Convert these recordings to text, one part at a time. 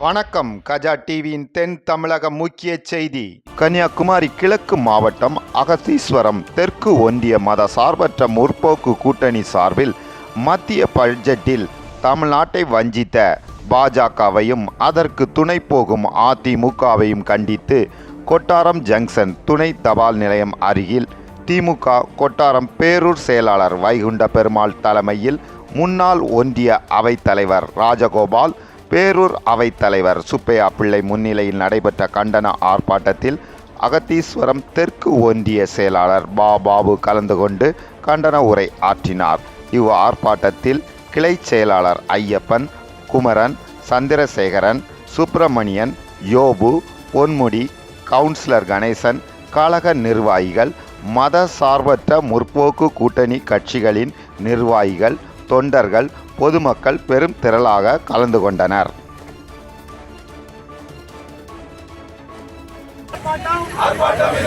வணக்கம். கஜா டிவியின் தென் தமிழக முக்கிய செய்தி. கன்னியாகுமரி கிழக்கு மாவட்டம் அகசீஸ்வரம் தெற்கு ஒன்றிய மத சார்பற்ற முற்போக்கு கூட்டணி சார்பில் மத்திய பட்ஜெட்டில் தமிழ்நாட்டை வஞ்சித்த பாஜகவையும் அதற்கு துணை போகும் அதிமுகவையும் கண்டித்து கொட்டாரம் ஜங்ஷன் துணை தபால் நிலையம் அருகில் திமுக கொட்டாரம் பேரூர் செயலாளர் வைகுண்ட பெருமாள் தலைமையில் முன்னாள் ஒன்றிய அவைத்தலைவர் ராஜகோபால் பேரூர் அவைத்தலைவர் சுப்பையா பிள்ளை முன்னிலையில் நடைபெற்ற கண்டன ஆர்ப்பாட்டத்தில் அகத்தீஸ்வரம் தெற்கு ஒன்றிய செயலாளர் பா பாபு கலந்து கொண்டு கண்டன உரை ஆற்றினார். இவ் ஆர்ப்பாட்டத்தில் கிளை செயலாளர் ஐயப்பன் குமரன் சந்திரசேகரன் சுப்பிரமணியன் யோபு பொன்முடி கவுன்சிலர் கணேசன் கழக நிர்வாகிகள் மத சார்பற்ற முற்போக்கு கூட்டணி கட்சிகளின் நிர்வாகிகள் தொண்டர்கள் பொதுமக்கள் பெரும் திரளாக கலந்து கொண்டனர். ஆர்ப்பாட்டம்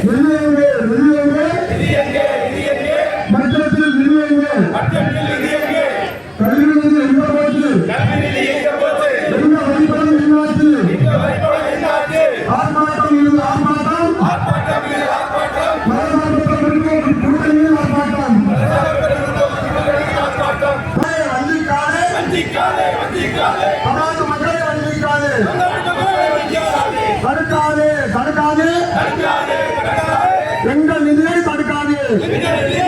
எங்கே நிதி எங்கே நிதி எங்கே நிதி எங்கே பட்ஜெட்டில் நிதி எங்கே கல்வி நிதி எங்க போச்சு? எங்க வழிபடம் என்னாச்சு? ஆர்ப்பாட்டம் இது ஆர்ப்பாட்டம்? மதசார்பற்ற முற்போக்கு கூட்டணியின் ஆர்ப்பாட்டம். மக்களை வஞ்சிக்காதே தமிழ்நாட்டு மக்களை தடுக்காதே தடுக்காதே. எங்கள் நிதியை தடுக்காதே.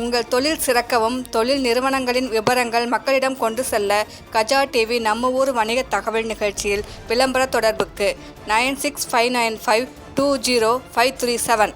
உங்கள் தொழில் சிறக்கவும் தொழில் நிறுவனங்களின் விவரங்கள் மக்களிடம் கொண்டு செல்ல கஜா டிவி நம்ம ஊர் வணிக தகவல் நிகழ்ச்சியில் விளம்பர தொடர்புக்கு nine six five nine five two zero five three seven.